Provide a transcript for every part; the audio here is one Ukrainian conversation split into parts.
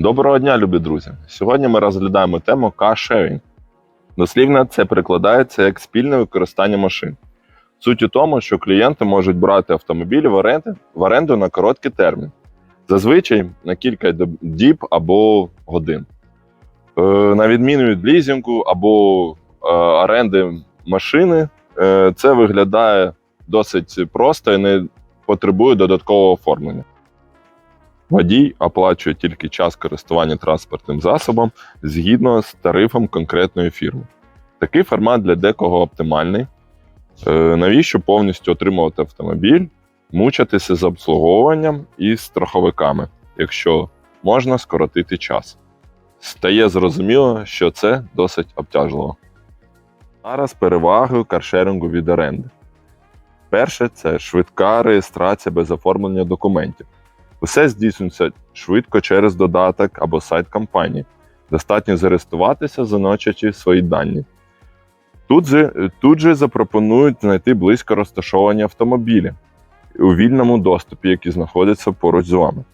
Доброго дня, любі друзі! Сьогодні ми розглядаємо тему car-sharing. Дослівно це перекладається як спільне використання машин. Суть у тому, що клієнти можуть брати автомобілі в оренду, в оренду на короткий термін, зазвичай на кілька діб або годин. Е, На відміну від лізінгу або е, оренди машини, е, це виглядає досить просто і не потребує додаткового оформлення. Водій оплачує тільки час користування транспортним засобом згідно з тарифом конкретної фірми. Такий формат для декого оптимальний. Е, Навіщо повністю отримувати автомобіль, мучитися з обслуговуванням і страховиками, якщо можна скоротити час? Стає зрозуміло, що це досить обтяжливо. Зараз перевагою каршерингу від оренди. Перше це швидка реєстрація без оформлення документів. Усе здійснюється швидко через додаток або сайт компанії. Достатньо зареєструватися, заночачи свої дані. Тут же, тут же запропонують знайти близько розташовані автомобілі у вільному доступі, які знаходяться поруч з вами.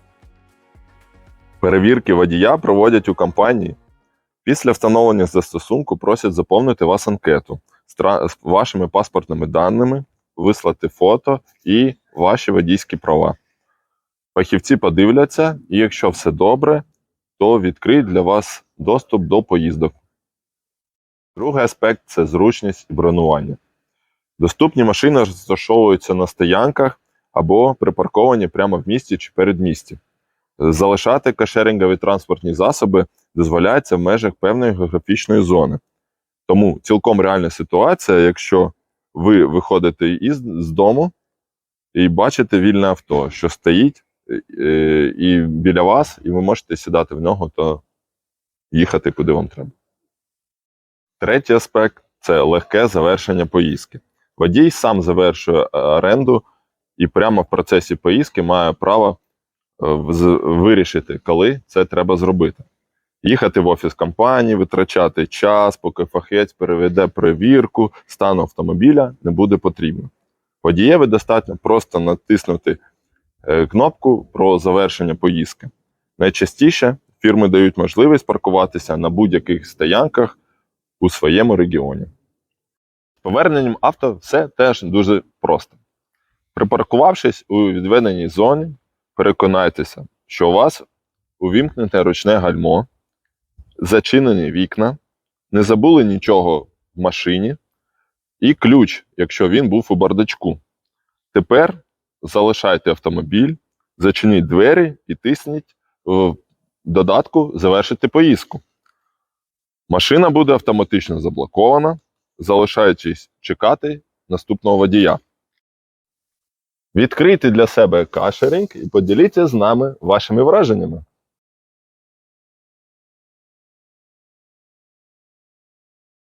Перевірки водія проводять у компанії. Після встановлення застосунку просять заповнити вас анкету з вашими паспортними даними, вислати фото і ваші водійські права. Фахівці подивляться, і якщо все добре, то відкриють для вас доступ до поїздок. Другий аспект це зручність і бронювання. Доступні машини розташовуються на стоянках або припарковані прямо в місті чи передмісті. Залишати кашерингові транспортні засоби дозволяється в межах певної географічної зони. Тому цілком реальна ситуація, якщо ви виходите із з дому і бачите вільне авто, що стоїть і біля вас, і ви можете сідати в нього та їхати куди вам треба. Третій аспект це легке завершення поїздки. Водій сам завершує е, оренду і прямо в процесі поїздки має право е, вирішити, коли це треба зробити. Їхати в офіс компанії, витрачати час, поки фахівець переведе перевірку стану автомобіля, не буде потрібно. Водієві достатньо просто натиснути е, кнопку про завершення поїздки. Найчастіше фірми дають можливість паркуватися на будь-яких стоянках у своєму регіоні. З поверненням авто все теж дуже просто. Припаркувавшись у відведеній зоні, переконайтеся, що у вас увімкнете ручне гальмо, зачинені вікна, не забули нічого в машині, і ключ, якщо він був у бардачку. Тепер залишайте автомобіль, зачиніть двері і тисніть в додатку завершити поїздку. Машина буде автоматично заблокована, залишаючись чекати наступного водія. Відкрийте для себе кашеринг і поділіться з нами вашими враженнями.